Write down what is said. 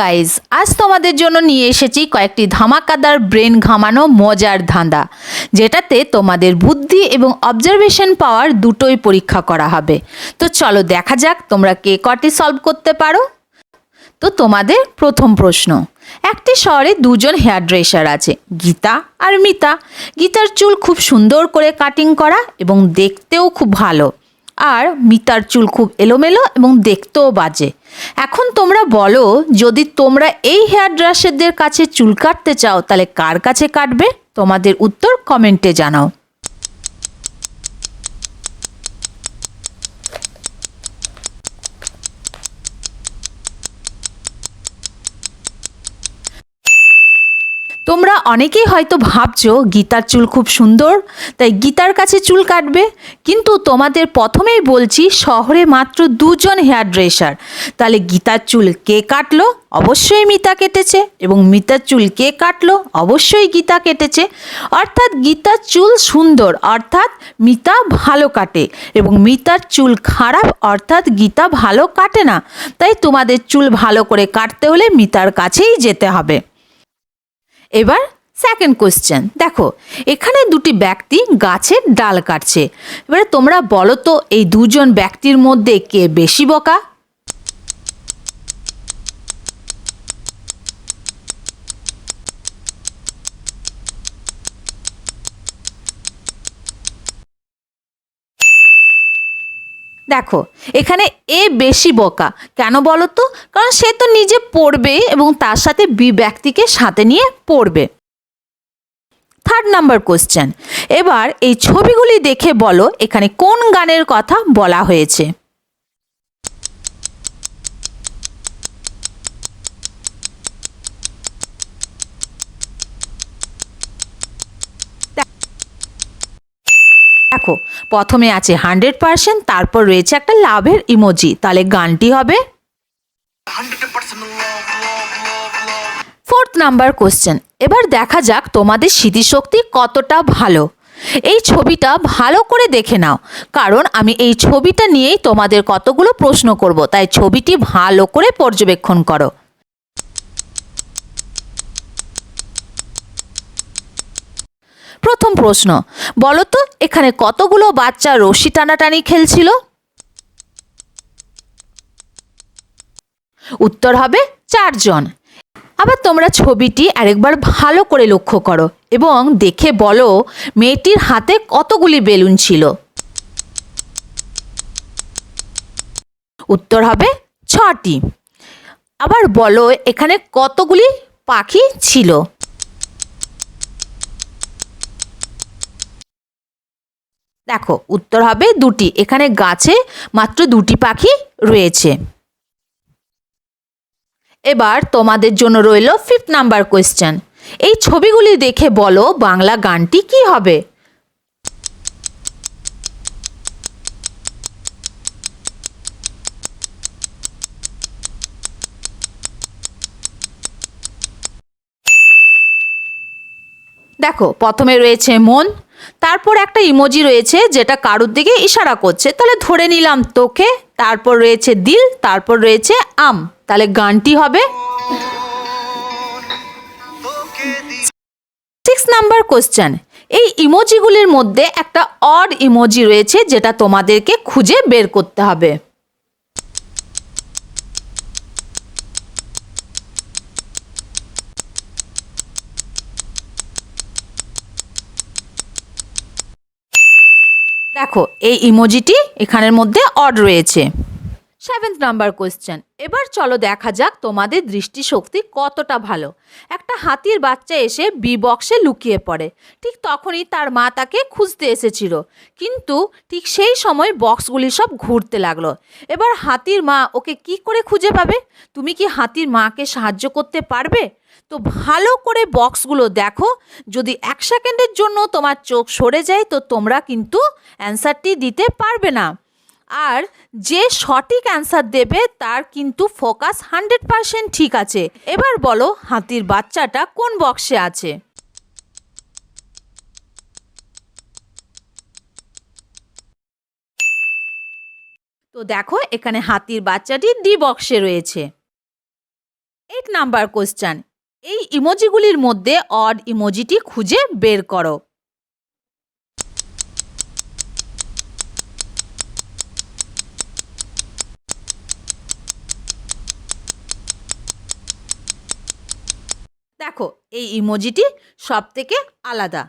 Guys আজ তোমাদের জন্য নিয়ে এসেছি কয়েকটি ধামাকাদার ব্রেন ঘামানো মজার ধাঁধা যেটাতে তোমাদের বুদ্ধি এবং অবজারভেশন পাওয়ার দুটোই পরীক্ষা করা হবে। তো চলো দেখা যাক তোমরা কে কটি সলভ করতে পারো। তো তোমাদের প্রথম প্রশ্ন, একটি শহরে দুজন হেয়ার ড্রেসার আছে, গীতা আর মিতা। গীতার চুল খুব সুন্দর করে কাটিং করা এবং দেখতেও খুব ভালো। আর মিতার চুল খুব এলোমেলো এবং দেখতেও বাজে। এখন তোমরা বলো, যদি তোমরা এই হেয়ার ড্রাসেরদের কাছে চুল কাটতে চাও, তাহলে কার কাছে কাটবে? তোমাদের উত্তর কমেন্টে জানাও। তোমরা অনেকেই হয়তো ভাবছ গীতার চুল খুব সুন্দর, তাই গীতার কাছে চুল কাটবে। কিন্তু তোমাদের প্রথমেই বলছি শহরে মাত্র দুজন হেয়ার ড্রেসার। তাহলে গীতার চুল কে কাটলো? অবশ্যই মিতা কেটেছে। এবং মিতার চুল কে কাটলো? অবশ্যই গীতা কেটেছে। অর্থাৎ গীতার চুল সুন্দর, অর্থাৎ মিতা ভালো কাটে। এবং মিতার চুল খারাপ, অর্থাৎ গীতা ভালো কাটে না। তাই তোমাদের চুল ভালো করে কাটতে হলে মিতার কাছেই যেতে হবে। এবার সেকেন্ড কোয়েশ্চেন দেখো, এখানে দুটি ব্যক্তি গাছের ডাল কাটছে। এবারে তোমরা বলো তো, এই দুজন ব্যক্তির মধ্যে কে বেশি বকা? দেখো, এখানে এ বেশি বকা। কেন বলো তো? কারণ সে তো নিজে পড়বে এবং তার সাথে বি ব্যক্তিকে সাথে নিয়ে পড়বে। থার্ড নাম্বার কোশ্চেন এবার এই ছবিগুলি দেখে বলো, এখানে কোন গানের কথা বলা হয়েছে? দেখো। প্রথমে আছে হান্ড্রেড পার্সেন্ট তারপর রয়েছে একটা লাভের ইমোজি তাহলে গানটি হবে ফোর্থ নাম্বার কোশ্চেন এবার দেখা যাক তোমাদের স্মৃতিশক্তি কতটা ভালো। এই ছবিটা ভালো করে দেখে নাও কারণ আমি এই ছবিটা নিয়েই তোমাদের কতগুলো প্রশ্ন করব। তাই ছবিটি ভালো করে পর্যবেক্ষণ করো। প্রথম প্রশ্ন বলো তো এখানে কতগুলো বাচ্চা রশি টানাটানি খেলছিল? উত্তর হবে চারজন। আবার তোমরা ছবিটি আরেকবার ভালো করে লক্ষ্য করো এবং দেখে বলো মেয়েটির হাতে কতগুলি বেলুন ছিল। উত্তর হবে ছটি। আবার বলো এখানে কতগুলি পাখি ছিল? দেখো, উত্তর হবে দুটি। এখানে গাছে মাত্র দুটি পাখি রয়েছে। এবার তোমাদের জন্য রইল ফিফথ নাম্বার কোয়েশ্চেন এই ছবিগুলি দেখে বলো বাংলা গানটি কি হবে? দেখো, প্রথমে রয়েছে মন তারপর একটা ইমোজি রয়েছে যেটা কারুর দিকে ইশারা করছে। তাহলে ধরে নিলাম তোকে, তারপর রয়েছে দিল, তারপর রয়েছে আম। তাহলে গানটি হবে সিক্স নাম্বার কোশ্চেন এই ইমোজিগুলির মধ্যে একটা অড ইমোজি রয়েছে যেটা তোমাদেরকে খুঁজে বের করতে হবে। দেখো এই ইমোজিটি এখানের মধ্যে অড রয়েছে। সেভেন্থ নাম্বার কোয়েশ্চেন এবার চলো দেখা যাক তোমাদের দৃষ্টিশক্তি কতটা ভালো। একটা হাতির বাচ্চা এসে বি বক্সে লুকিয়ে পড়ে। ঠিক তখনই তার মা তাকে খুঁজতে এসেছিল। কিন্তু ঠিক সেই সময় বক্সগুলি সব ঘুরতে লাগল। এবার হাতির মা ওকে কি করে খুঁজে পাবে? তুমি কি হাতির মাকে সাহায্য করতে পারবে? তো ভালো করে বক্সগুলো দেখো। যদি এক সেকেন্ডের জন্য তোমার চোখ সরে যায়, তো তোমরা কিন্তু অ্যান্সারটি দিতে পারবে না। আর যে সঠিক অ্যান্সার দেবে, তার কিন্তু ফোকাস হান্ড্রেড পার্সেন্ট ঠিক আছে। এবার বলো, হাতির বাচ্চাটা কোন বক্সে আছে? তো দেখো, এখানে হাতির বাচ্চাটি ডি বক্সে রয়েছে। এই এইট নাম্বার কোশ্চেন এই ইমোজিগুলির মধ্যে অড ইমোজিটি খুঁজে বের করো। দেখো এই ইমোজিটি সব থেকে আলাদা।